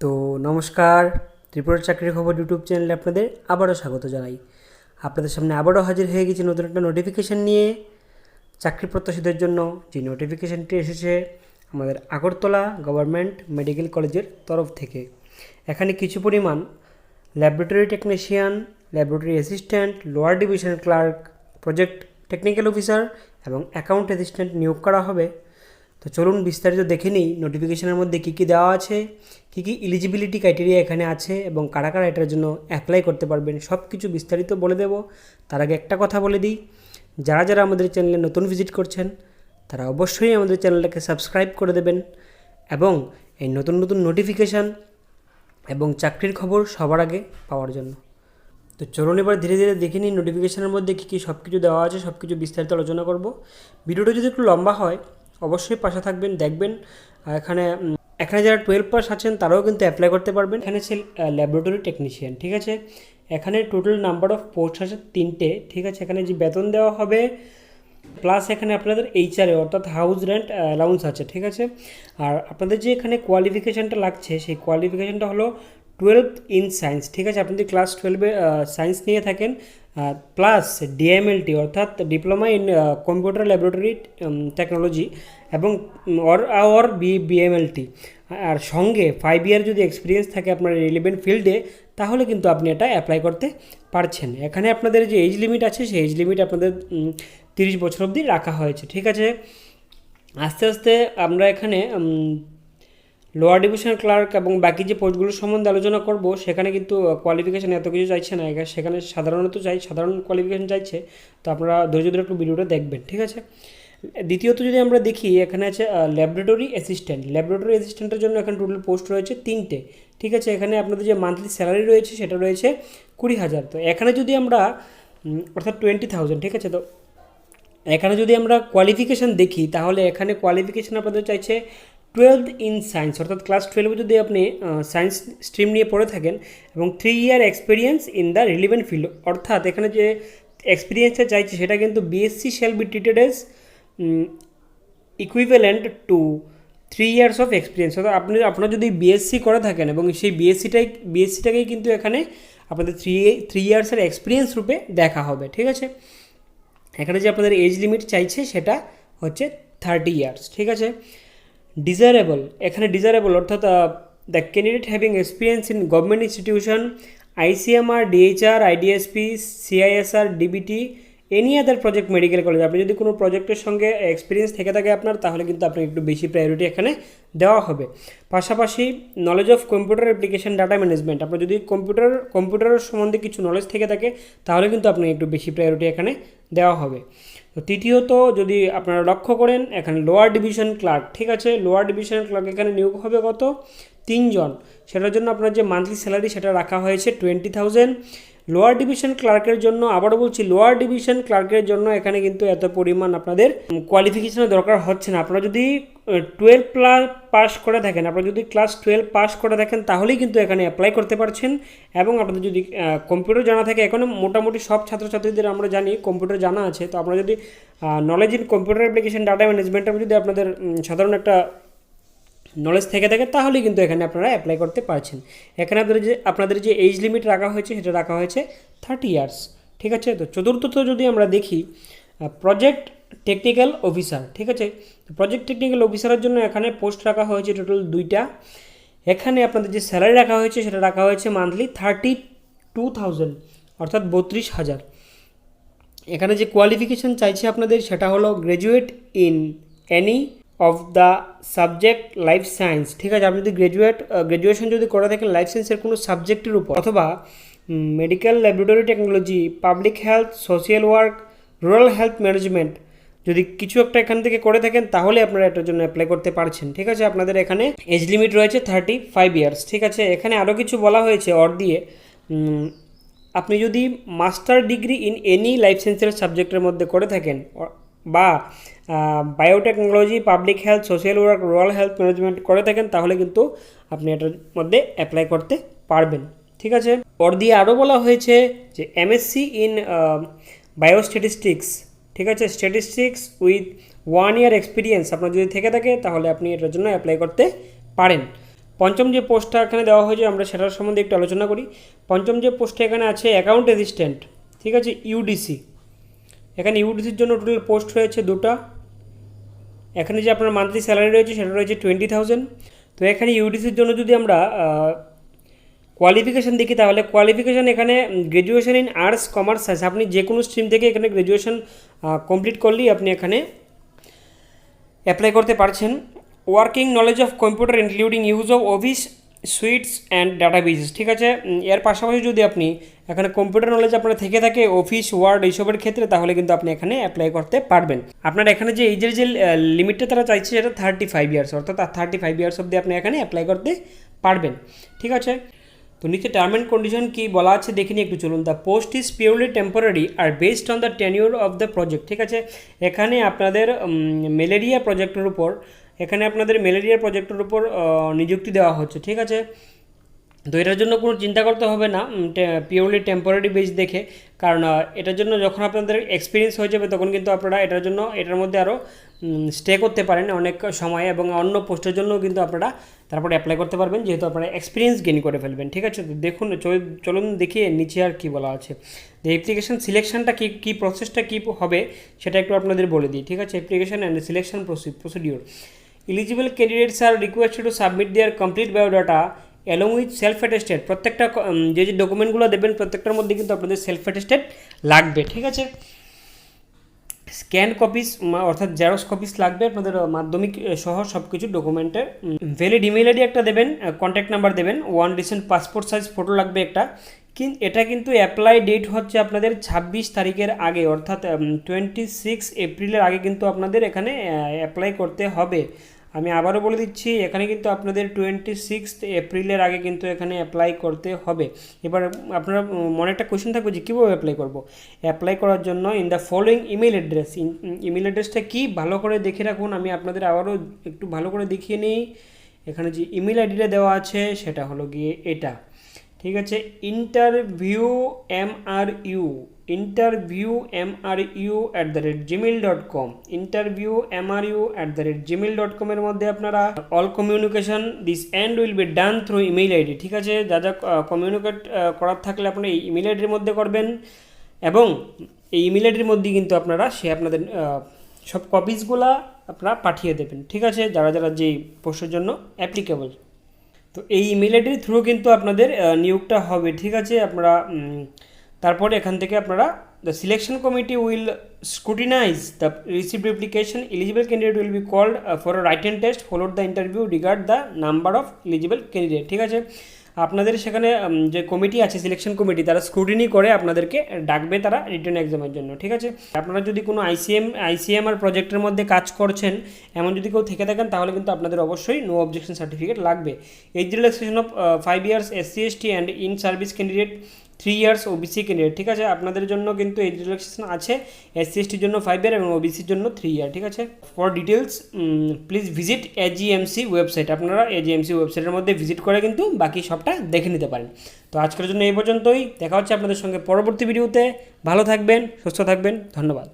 তো নমস্কার, ত্রিপুরার চাকরির খবর ইউটিউব চ্যানেলে আপনাদের আবারও স্বাগত জানাই। আপনাদের সামনে আবারও হাজির হয়ে গেছি নতুন একটা নোটিফিকেশান নিয়ে। চাকরি প্রত্যাশীদের জন্য যে নোটিফিকেশানটি এসেছে আমাদের আগরতলা গভর্নমেন্ট মেডিকেল কলেজের তরফ থেকে। এখানে কিছু পরিমাণ laboratory technician laboratory assistant lower division clerk project technical officer এবং অ্যাকাউন্ট অ্যাসিস্ট্যান্ট নিয়োগ করা হবে। তো চলুন বিস্তারিত দেখে নিই নোটিফিকেশনের মধ্যে কী কী দেওয়া আছে, কী কী ইলিজিবিলিটি ক্রাইটেরিয়া এখানে আছে এবং কারা কারা এটার জন্য অ্যাপ্লাই করতে পারবেন সব কিছু বিস্তারিত বলে দেব। তার আগে একটা কথা বলে দিই, যারা যারা আমাদের চ্যানেলে নতুন ভিজিট করছেন, তারা অবশ্যই আমাদের চ্যানেলটাকে সাবস্ক্রাইব করে দেবেন এবং এই নতুন নতুন নোটিফিকেশান এবং চাকরির খবর সবার আগে পাওয়ার জন্য। তো চলুন এবার ধীরে ধীরে দেখে নিই নোটিফিকেশনের মধ্যে কী কী সব কিছু দেওয়া আছে সব কিছু বিস্তারিত আলোচনা করব। ভিডিওটা যদি একটু লম্বা হয় অবশ্যই পাশে থাকবেন, দেখবেন। এখানে এখানে যারা টুয়েলভ পাস আছেন, তারাও কিন্তু অ্যাপ্লাই করতে পারবেন। এখানে আছে ল্যাবরেটরি টেকনিশিয়ান ঠিক আছে? এখানে টোটাল নাম্বার অফ পোস্ট আছে তিনটে, ঠিক আছে? এখানে যে বেতন দেওয়া হবে প্লাস এখানে আপনাদের এইচআরএ অর্থাৎ হাউস রেন্ট অ্যালাউন্স আছে, ঠিক আছে? আর আপনাদের যে এখানে কোয়ালিফিকেশানটা লাগছে, সেই কোয়ালিফিকেশানটা হলো টুয়েলভ ইন সায়েন্স ঠিক আছে? আপনি যদি ক্লাস টুয়েলভে সায়েন্স নিয়ে থাকেন প্লাস ডিএমএলটি অর্থাৎ diploma in computer laboratory technology এবং অর অর বি বিএমএলটি আর সঙ্গে ফাইভ ইয়ার যদি এক্সপিরিয়েন্স থাকে আপনার রিলেভেন্ট ফিল্ডে তাহলে কিন্তু আপনি এটা অ্যাপ্লাই করতে পারছেন। এখানে আপনাদের যে এজ লিমিট আছে, সেই এজ লিমিট আপনাদের তিরিশ বছর অবধি রাখা হয়েছে, ঠিক আছে? আস্তে আস্তে আমরা এখানে লোয়ার ডিভিশন ক্লার্ক এবং বাকি যে পোস্টগুলোর সম্বন্ধে আলোচনা করব, সেখানে কিন্তু কোয়ালিফিকেশান এত কিছু চাইছে না। সেখানে সাধারণত চাই, সাধারণ কোয়ালিফিকেশান চাইছে। তো আপনারা ধৈর্য ধরে একটু ভিডিওটা দেখবেন, ঠিক আছে? দ্বিতীয়ত যদি আমরা দেখি, এখানে আছে ল্যাবরেটরি অ্যাসিস্ট্যান্ট ল্যাবরেটরি অ্যাসিস্ট্যান্টের জন্য এখানে টোটাল পোস্ট রয়েছে তিনটে, ঠিক আছে? এখানে আপনাদের যে মান্থলি স্যালারি রয়েছে, সেটা রয়েছে কুড়ি হাজার। তো এখানে যদি আমরা অর্থাৎ টোয়েন্টি থাউজেন্ড ঠিক আছে? তো এখানে যদি আমরা কোয়ালিফিকেশান দেখি, তাহলে এখানে কোয়ালিফিকেশান আপনাদের চাইছে টুয়েলভ ইন সায়েন্স অর্থাৎ ক্লাস টুয়েলভে যদি আপনি সায়েন্স স্ট্রিম নিয়ে পড়ে থাকেন এবং three year experience in the relevant field অর্থাৎ এখানে যে এক্সপিরিয়েন্সটা চাইছে সেটা কিন্তু BSc shall be treated as equivalent to three years of experience অর্থাৎ আপনি, আপনার যদি বিএসসি করে থাকেন এবং সেই বিএসসিটাই বিএসসিটাকেই কিন্তু এখানে আপনাদের থ্রি থ্রি ইয়ার্সের এক্সপিরিয়েন্স রূপে দেখা হবে, ঠিক আছে? এখানে যে আপনাদের এজ লিমিট চাইছে সেটা হচ্ছে থার্টি ইয়ার্স ঠিক আছে? ডিজায়ারেবল এখানে ডিজায়ারেবল অর্থাৎ the candidate having experience in government institution ICMR DHR IDSP CISR DBT any other project medical college আপনি যদি কোনো প্রজেক্টের সঙ্গে এক্সপিরিয়েন্স থেকে থাকে আপনার, তাহলে কিন্তু আপনাকে একটু বেশি প্রায়োরিটি এখানে দেওয়া হবে। পাশাপাশি knowledge of computer application data management আপনার যদি কম্পিউটার কম্পিউটারের সম্বন্ধে কিছু নলেজ থেকে থাকে, তাহলে কিন্তু আপনাকে একটু বেশি প্রায়োরিটি এখানে দেওয়া হবে। তো তৃতীয়ত যদি আপনারা লক্ষ্য করেন, এখানে লোয়ার ডিভিশন ক্লার্ক ঠিক আছে? লোয়ার ডিভিশন ক্লার্ক এখানে নিয়োগ হবে কত? তিনজন। সেটার জন্য আপনার যে মান্থলি স্যালারি সেটা রাখা হয়েছে টোয়েন্টি থাউজেন্ড লোয়ার ডিভিশন ক্লার্কের জন্য আবারও বলছি লোয়ার ডিভিশন ক্লার্কের জন্য এখানে কিন্তু এত পরিমাণ আপনাদের কোয়ালিফিকেশনের দরকার হচ্ছে না। আপনারা যদি টুয়েলভ প্লাস পাস করে থাকেন, আপনারা যদি ক্লাস টুয়েলভ পাস করে থাকেন, তাহলেই কিন্তু এখানে অ্যাপ্লাই করতে পারছেন। এবং আপনাদের যদি কম্পিউটার জানা থাকে, এখন মোটামুটি সব ছাত্রছাত্রীদের আমরা জানি কম্পিউটার জানা আছে। তো আপনারা যদি knowledge in computer application data ম্যানেজমেন্টের যদি আপনাদের সাধারণ একটা নলেজ থেকে থাকে, তাহলেই কিন্তু এখানে আপনারা অ্যাপ্লাই করতে পারছেন। এখানে আপনাদের যে আপনাদের যে এজ লিমিট রাখা হয়েছে, সেটা রাখা হয়েছে থার্টি ইয়ার্স ঠিক আছে? তো চতুর্থত যদি আমরা দেখি প্রজেক্ট টেকনিক্যাল অফিসার ঠিক আছে? প্রজেক্ট টেকনিক্যাল অফিসারের জন্য এখানে পোস্ট রাখা হয়েছে টোটাল দুইটা। এখানে আপনাদের যে স্যালারি রাখা হয়েছে, সেটা রাখা হয়েছে মান্থলি থার্টি টু থাউজেন্ড অর্থাৎ বত্রিশ হাজার। এখানে যে কোয়ালিফিকেশন চাইছে আপনাদের, সেটা হলো graduate in any of the subject life science ঠিক আছে? আপনি যদি গ্র্যাজুয়েট গ্র্যাজুয়েশন যদি করে থাকেন লাইফ সায়েন্সের কোনো সাবজেক্টের উপর, অথবা medical laboratory technology public health social work rural health management যদি কিছু একটা এখান থেকে করে থাকেন, তাহলে আপনারা এটার জন্য অ্যাপ্লাই করতে পারছেন, ঠিক আছে? আপনাদের এখানে এজ লিমিট রয়েছে থার্টি ফাইভ ইয়ার্স ঠিক আছে? এখানে আরও কিছু বলা হয়েছে অর দিয়ে আপনি যদি master degree in any life সায়েন্সের সাবজেক্টের মধ্যে করে থাকেন বা biotechnology public health social work rural health management করে থাকেন, তাহলে কিন্তু আপনি এটার মধ্যে অ্যাপ্লাই করতে পারবেন। ঠিক আছে? ওর দিয়ে আরও বলা হয়েছে যে এমএসসি ইন বায়োস্ট্যাটিস্টিক্স ঠিক আছে? Statistics with one year experience আপনার যদি থেকে থাকে, তাহলে আপনি এটার জন্য অ্যাপ্লাই করতে পারেন। পঞ্চম যে পোস্টটা এখানে দেওয়া হয়েছে, আমরা সেটার সম্বন্ধে একটু আলোচনা করি। পঞ্চম যে পোস্টটা এখানে আছে অ্যাকাউন্ট অ্যাসিস্ট্যান্ট ঠিক আছে? ইউডিসি এখানে ইউডিসির জন্য টোটাল পোস্ট রয়েছে দুটো। এখানে যে আপনার মান্থলি স্যালারি রয়েছে, সেটা রয়েছে টোয়েন্টি থাউজেন্ড তো এখানে ইউডিসির জন্য যদি আমরা কোয়ালিফিকেশান দেখি, তাহলে কোয়ালিফিকেশান এখানে graduation in arts commerce science আপনি যে কোনো স্ট্রিম থেকে এখানে গ্র্যাজুয়েশন কমপ্লিট করলেই আপনি এখানে অ্যাপ্লাই করতে পারছেন। Working knowledge of computer including use of office suites and databases ঠিক আছে? এর পাশাপাশি যদি আপনি এখানে কম্পিউটার নলেজ আপনার থেকে থাকে অফিস ওয়ার্ড এইসবের ক্ষেত্রে, তাহলে কিন্তু আপনি এখানে অ্যাপ্লাই করতে পারবেন। আপনার এখানে যে এইজের যে লিমিটটা তারা চাইছে সেটা থার্টি ফাইভ ইয়ার্স অর্থাৎ থার্টি ফাইভ ইয়ার্স অবধি আপনি এখানে অ্যাপ্লাই করতে পারবেন। ঠিক আছে? তো নিচে টার্ম অ্যান্ড কন্ডিশন কি বলা আছে দেখে নিই একটু চলুন। The post is purely temporary R based on the tenure of the project ঠিক আছে? এখানে আপনাদের ম্যালেরিয়া প্রজেক্টের উপর, এখানে আপনাদের ম্যালেরিয়া প্রজেক্টের উপর নিযুক্তি দেওয়া হচ্ছে, ঠিক আছে? তো এটার জন্য কোনো চিন্তা করতে হবে না পিওরলি টেম্পোরারি বেস দেখে। কারণ এটার জন্য যখন আপনাদের এক্সপিরিয়েন্স হয়ে যাবে, তখন কিন্তু আপনারা এটার জন্য, এটার মধ্যে আরও স্টে করতে পারেন অনেক সময় এবং অন্য পোস্টের জন্য কিন্তু আপনারা তারপরে অ্যাপ্লাই করতে পারবেন, যেহেতু আপনারা এক্সপিরিয়েন্স গেইন করে ফেলবেন, ঠিক আছে? তো দেখুন, চল- চলুন দেখি নিচে আর কী বলা আছে। যে অ্যাপ্লিকেশন সিলেকশনটা কী কী প্রসেসটা কী হবে, সেটা একটু আপনাদের বলে দিই, ঠিক আছে? Application and selection procedure eligible candidates are requested to submit their complete biodata along with self attested প্রত্যেকটা যে যে ডকুমেন্টগুলো দেবেন, প্রত্যেকটার মধ্যে কিন্তু আপনাদের সেলফ অ্যাটেস্টেড লাগবে, ঠিক আছে? স্ক্যান কপিস অর্থাৎ জেরক্স কপিস লাগবে আপনাদের মাধ্যমিক সহ সব কিছু ডকুমেন্টের ভ্যালিড ইমেল আইডি একটা দেবেন কন্ট্যাক্ট নাম্বার দেবেন one recent passport size photo লাগবে একটা। কিন্তু এটা কিন্তু অ্যাপ্লাই ডেট হচ্ছে আপনাদের ছাব্বিশ তারিখের আগে, অর্থাৎ টোয়েন্টি সিক্স এপ্রিলের আগে কিন্তু আপনাদের এখানে অ্যাপ্লাই করতে হবে। আমি আবারও বলে দিচ্ছি, এখানে কিন্তু আপনাদের টোয়েন্টি সিক্স এপ্রিলের আগে কিন্তু এখানে অ্যাপ্লাই করতে হবে। এবার আপনারা মনে একটা কোয়েশ্চেন থাকবে যে কীভাবে অ্যাপ্লাই করব? অ্যাপ্লাই করার জন্য in the following email address email অ্যাড্রেসটা কী? ভালো করে দেখে রাখুন, আমি আপনাদের আবারও একটু ভালো করে দেখিয়ে নিই। এখানে যে ইমেল আইডিটা দেওয়া আছে, সেটা হলো গিয়ে এটা। ঠিক আছে? Interview M R U interview M R U at the rate Gmail dot com interview M R U at the rate Gmail dot কমের মধ্যে আপনারা all communication this end will be done through email ID ঠিক আছে? যা যা communicate করার থাকলে আপনি এই ইমেল আইডির মধ্যে করবেন এবং এই ইমেল আইডির মধ্যেই কিন্তু আপনারা সে আপনাদের সব কপিসগুলা আপনারা পাঠিয়ে দেবেন, ঠিক আছে? যারা যারা যেই পোস্টের জন্য অ্যাপ্লিকেবল তো এই ইমেল আইডির থ্রু কিন্তু আপনাদের নিয়োগটা হবে, ঠিক আছে? আপনারা তারপরে এখান থেকে আপনারা the selection committee will scrutinize the receive application eligible candidate will be called for write and test followed the interview regard the number of eligible candidate ঠিক আছে? আপনাদের সেখানে যে কমিটি আছে সিলেকশন কমিটি তারা স্ক্রুটিনি করে আপনাদেরকে ডাকবে তারা রিটার্ন এক্সামের জন্য, ঠিক আছে? আপনারা যদি কোনো আইসিএম আইসিএম আর প্রজেক্টের মধ্যে কাজ করছেন, এমন যদি কেউ থেকে থাকেন, তাহলে কিন্তু আপনাদের অবশ্যই নো অবজেকশন সার্টিফিকেট লাগবে। Age relaxation of five years SC ST and in service candidate three years OBC candidate ঠিক আছে? আপনাদের জন্য কিন্তু এজ রিল্যাক্সেশন আছে এসসি এসটির জন্য ফাইভ ইয়ার এবং ওবিসির জন্য থ্রি ইয়ার ঠিক আছে? For details please visit AGMC website আপনারা এজিএমসি ওয়েবসাইটের মধ্যে ভিজিট করে কিন্তু বাকি সবটা দেখে নিতে পারেন। তো আজকের জন্য এই পর্যন্তই। দেখা হচ্ছে আপনাদের সঙ্গে পরবর্তী ভিডিওতে ভালো থাকবেন, সুস্থ থাকবেন। ধন্যবাদ।